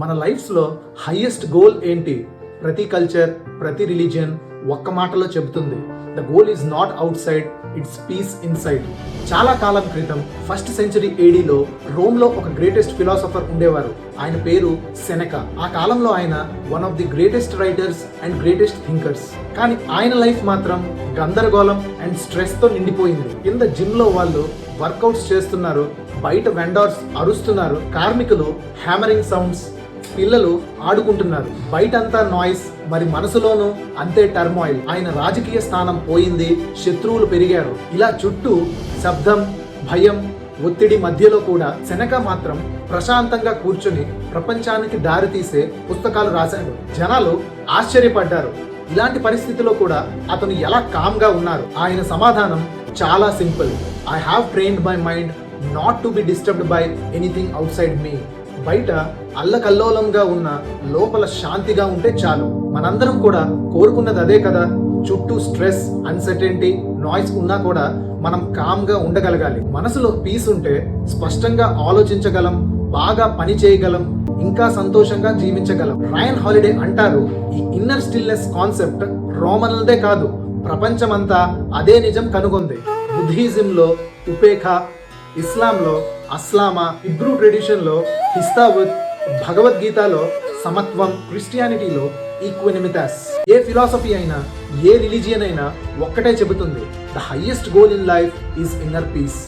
మన లైఫ్స్లో highest goal ఏంటి? ప్రతి కల్చర్ ప్రతి రిలీజియన్ ఒక్క మాటలో చెబుతుంది. The goal is not outside it's peace inside. చాలా కాలం క్రితం ఫస్ట్ సెంచరీ ఏడీలో రోమ్లో ఒక గ్రేటెస్ట్ ఫిలాసఫర్ ఉండేవారు. ఆయన పేరు సెనక. ఆ కాలంలో ఆయన one of the greatest writers and greatest thinkers. కానీ ఆయన లైఫ్ మాత్రం గందరగోళం అండ్ స్ట్రెస్తో నిండిపోయింది. కింద జిమ్లో వాళ్ళు వర్కౌట్స్ చేస్తున్నారు. బయట వెండర్స్ అరుస్తున్నారు. కార్మికులు హ్యామరింగ్ సౌండ్స్ పిల్లలు ఆడుకుంటున్నారు. బయటంతా నాయిస్ మరి మనసులోనూ అంతే టర్మాయిల్ ఆయన రాజకీయ స్థానం పోయింది శత్రువులు పెరిగారు. ఇలా చుట్టూ శబ్దం భయం ఒత్తిడి మధ్యలో కూడా శనక మాత్రం ప్రశాంతంగా కూర్చుని ప్రపంచానికి దారితీసే పుస్తకాలు రాశాడు. జనాలు ఆశ్చర్యపడ్డారు. ఇలాంటి పరిస్థితిలో కూడా అతను ఎలా కామ్గా ఉన్నారు? ఆయన సమాధానం చాలా simple I have trained my mind not to be disturbed by anything outside me బయట అల్లకల్లోలంగా ఉన్న లోపల శాంతిగా ఉంటే చాలు. మనందరం కూడా కోరుకున్నది అదే కదా. చుట్టూ స్ట్రెస్ అన్సర్టెంటీ నాయిస్ ఉన్నా కూడా మనం కామ్గా ఉండగలగాలి. మనసులో పీస్ ఉంటే స్పష్టంగా ఆలోచించగలం బాగా పని చేయగలం ఇంకా సంతోషంగా జీవించగలం. రాయన్ హాలిడే అంటారు ఈ ఇన్నర్ స్టిల్నెస్ కాన్సెప్ట్ రోమన్లదే కాదు ప్రపంచమంతా అదే నిజం కనుగొంది. బుద్ధిజంలో ఉపేఖ ఇస్లాంలో అస్లామా ఇబ్రూ ట్రెడిషన్లో హిస్తావుత్ భగవద్గీతలో సమత్వం క్రిస్టియానిటీలో ఈక్వెనిమిటాస్ ఏ ఫిలాసఫీ అయినా ఏ రిలీజియన్ అయినా ఒక్కటే చెబుతుంది the highest goal in life is inner peace.